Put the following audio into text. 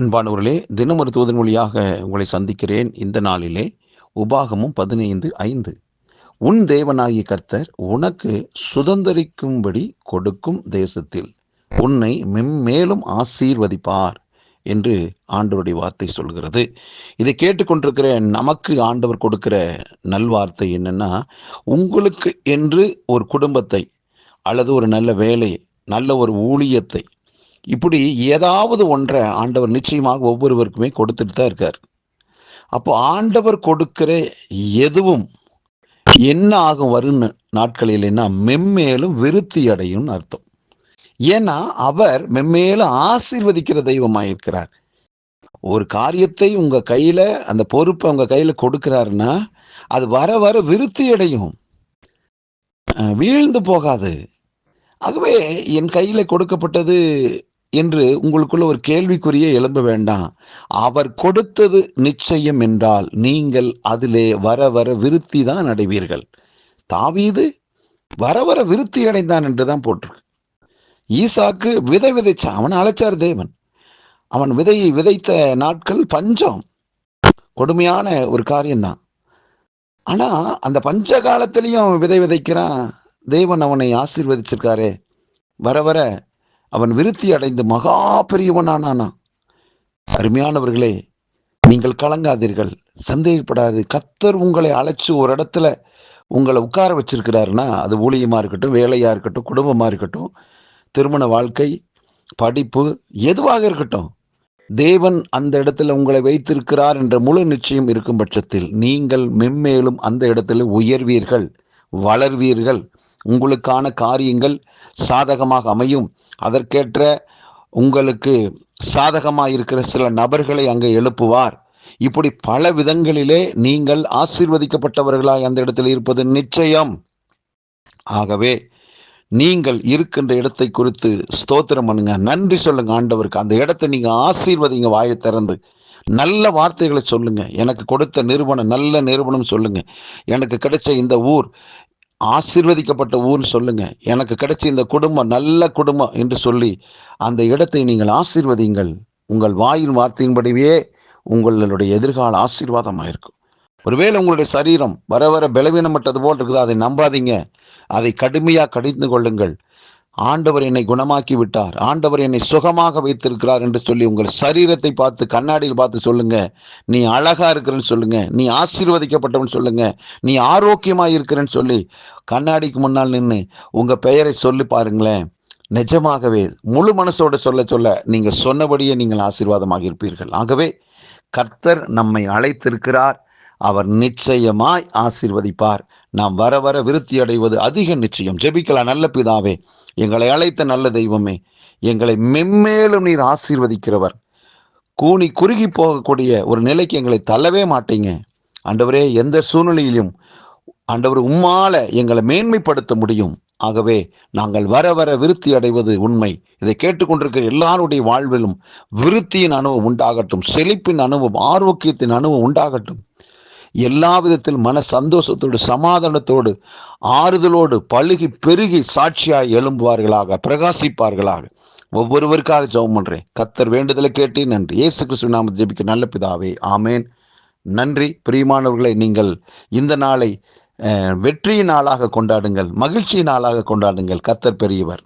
அன்பானவர்களே தினம் ஒரு தூதன் மொழியாக உங்களை சந்திக்கிறேன். இந்த நாளிலே உபாகமும் பதினைந்து ஐந்து. உன் தேவனாகிய கர்த்தர் உனக்கு சுதந்தரிக்கும்படி கொடுக்கும் தேசத்தில் உன்னை மென்மேலும் ஆசீர்வதிப்பார் என்று ஆண்டவருடைய வார்த்தை சொல்கிறது. இதை கேட்டுக்கொண்டிருக்கிற நமக்கு ஆண்டவர் கொடுக்கிற நல்வார்த்தை என்னென்னா உங்களுக்கு என்று ஒரு குடும்பத்தை அல்லது ஒரு நல்ல வேலையை நல்ல ஒரு ஊழியத்தை இப்படி ஏதாவது ஒன்றை ஆண்டவர் நிச்சயமாக ஒவ்வொருவருக்குமே கொடுத்துட்டு தான் இருக்கார். அப்போ ஆண்டவர் கொடுக்கிற எதுவும் என்ன ஆகும் வரும் நாட்களில்னா மென்மேலும் விருத்தி அடையும்னு அர்த்தம். ஏன்னா அவர் மென்மேலும் ஆசீர்வதிக்கிற தெய்வமாக இருக்கிறார் ஒரு காரியத்தை உங்கள் கையில் அந்த பொறுப்பை உங்கள் கையில் கொடுக்குறாருன்னா அது வர வர விருத்தி அடையும். வீழ்ந்து போகாது. ஆகவே என் கையில் கொடுக்கப்பட்டது என்று உங்களுக்குள்ள ஒரு கேள்விக்குறியே எழும்ப வேண்டாம். அவர் கொடுத்தது நிச்சயம் என்றால் நீங்கள் அதிலே வர வர விருத்தி தான் அடைவீர்கள். தாவீது வர வர விருத்தி அடைந்தான் என்று தான் போட்டிருக்கு. ஈசாக்கு விதை விதைச்சான் அவன் அழைச்சார் தேவன். அவன் விதையை விதைத்த நாட்கள் பஞ்சம். கொடுமையான ஒரு காரியம்தான். ஆனால் அந்த பஞ்ச காலத்திலையும் அவன் விதை விதைக்கிறான். தேவன் அவனை ஆசீர்வதிச்சிருக்காரே. வர வர அவன் விருத்தி அடைந்து மகா பெரியவனானானா அருமையானவர்களே நீங்கள் கலங்காதீர்கள். சந்தேகப்படாது. கத்தர் உங்களை அழைச்சி ஒரு இடத்துல உங்களை உட்கார வச்சிருக்கிறாருன்னா அது ஊழியமாக இருக்கட்டும் வேலையாக இருக்கட்டும் குடும்பமாக இருக்கட்டும் திருமண வாழ்க்கை படிப்பு எதுவாக இருக்கட்டும் தேவன் அந்த இடத்துல உங்களை வைத்திருக்கிறார் என்ற முழு நிச்சயம் இருக்கும் பட்சத்தில் நீங்கள் மென்மேலும் அந்த இடத்துல உயர்வீர்கள் வளர்வீர்கள். உங்களுக்கான காரியங்கள் சாதகமாக அமையும். அதற்கேற்ற உங்களுக்கு சாதகமாக இருக்கிற சில நபர்களை அங்கே எழுப்புவார். இப்படி பல விதங்களிலே நீங்கள் ஆசீர்வதிக்கப்பட்டவர்களாய் அந்த இடத்தில் இருப்பது நிச்சயம். ஆகவே நீங்கள் இருக்கின்ற இடத்தை குறித்து ஸ்தோத்திரம் பண்ணுங்க. நன்றி சொல்லுங்க ஆண்டவருக்கு. அந்த இடத்தை நீங்க ஆசீர்வதிங்க வாயை திறந்து. நல்ல வார்த்தைகளை சொல்லுங்க. எனக்கு கொடுத்த நிறுவனம் நல்ல நிறுவனம் சொல்லுங்க. எனக்கு கிடைச்ச இந்த ஊர் ஆசிர்வதிக்கப்பட்ட ஊர்னு சொல்லுங்க. எனக்கு கிடைச்ச இந்த குடும்பம் நல்ல குடும்பம் என்று சொல்லி அந்த இடத்தை நீங்கள் ஆசீர்வதிங்கள் உங்கள் வாயின் வார்த்தையின்படியே உங்களுடைய எதிர்கால ஆசீர்வாதமாக இருக்கும் ஒருவேளை உங்களுடைய சரீரம் வர வர பலவீனமற்றது போல் இருக்குது அதை நம்பாதீங்க. அதை கடுமையாக கடிந்து கொள்ளுங்கள். ஆண்டவர் என்னை குணமாக்கி விட்டார். ஆண்டவர் என்னை சுகமாக வைத்திருக்கிறார் என்று சொல்லி உங்கள் சரீரத்தை பார்த்து கண்ணாடியில் பார்த்து சொல்லுங்க. நீ அழகா இருக்கிறன்னு சொல்லுங்க. நீ ஆசீர்வதிக்கப்பட்டவன் சொல்லுங்க. நீ ஆரோக்கியமா இருக்கிறன்னு சொல்லி கண்ணாடிக்கு முன்னால் நின்று உங்க பெயரை சொல்லி பாருங்களேன். நிஜமாகவே முழு மனசோட சொல்ல சொல்ல நீங்கள் சொன்னபடியே நீங்கள் ஆசீர்வாதமாக இருப்பீர்கள். ஆகவே கர்த்தர் நம்மை அழைத்திருக்கிறார். அவர் நிச்சயமாய் ஆசீர்வதிப்பார். நாம் வர வர விருத்தி அடைவது அதிக நிச்சயம். ஜெபிக்கலாம் நல்ல பிதாவே எங்களை அழைத்த நல்ல தெய்வமே எங்களை மென்மேலும் நீர் ஆசீர்வதிக்கிறவர். கூனி குறுகி போகக்கூடிய ஒரு நிலைக்கு எங்களை தள்ளவே மாட்டீங்க. ஆண்டவரே எந்த சூழ்நிலையிலும் ஆண்டவர் உம்மால எங்களை மேன்மைப்படுத்த முடியும். ஆகவே நாங்கள் வர வர விருத்தி அடைவது உண்மை. இதை கேட்டுக்கொண்டிருக்கிற எல்லாருடைய வாழ்விலும் விருத்தியின் அனுபவம் உண்டாகட்டும். செழிப்பின் அனுபவம் ஆரோக்கியத்தின் அனுபவம் உண்டாகட்டும். எல்லா விதத்தில் மன சந்தோஷத்தோடு சமாதானத்தோடு ஆறுதலோடு பழுகி பெருகி சாட்சியாய் எழும்புவார்களாக பிரகாசிப்பார்களாக. ஒவ்வொருவருக்காக ஜெபம் பண்ணுறேன் கத்தர் வேண்டுதலை கேட்டேன் நன்றி. இயேசு கிறிஸ்து நாம ஜெபிக்க நல்ல பிதாவே ஆமேன். நன்றி. பிரியமானவர்களை நீங்கள் இந்த நாளை வெற்றியின் நாளாக கொண்டாடுங்கள் மகிழ்ச்சியின் நாளாக கொண்டாடுங்கள். கத்தர் பெரியவர்.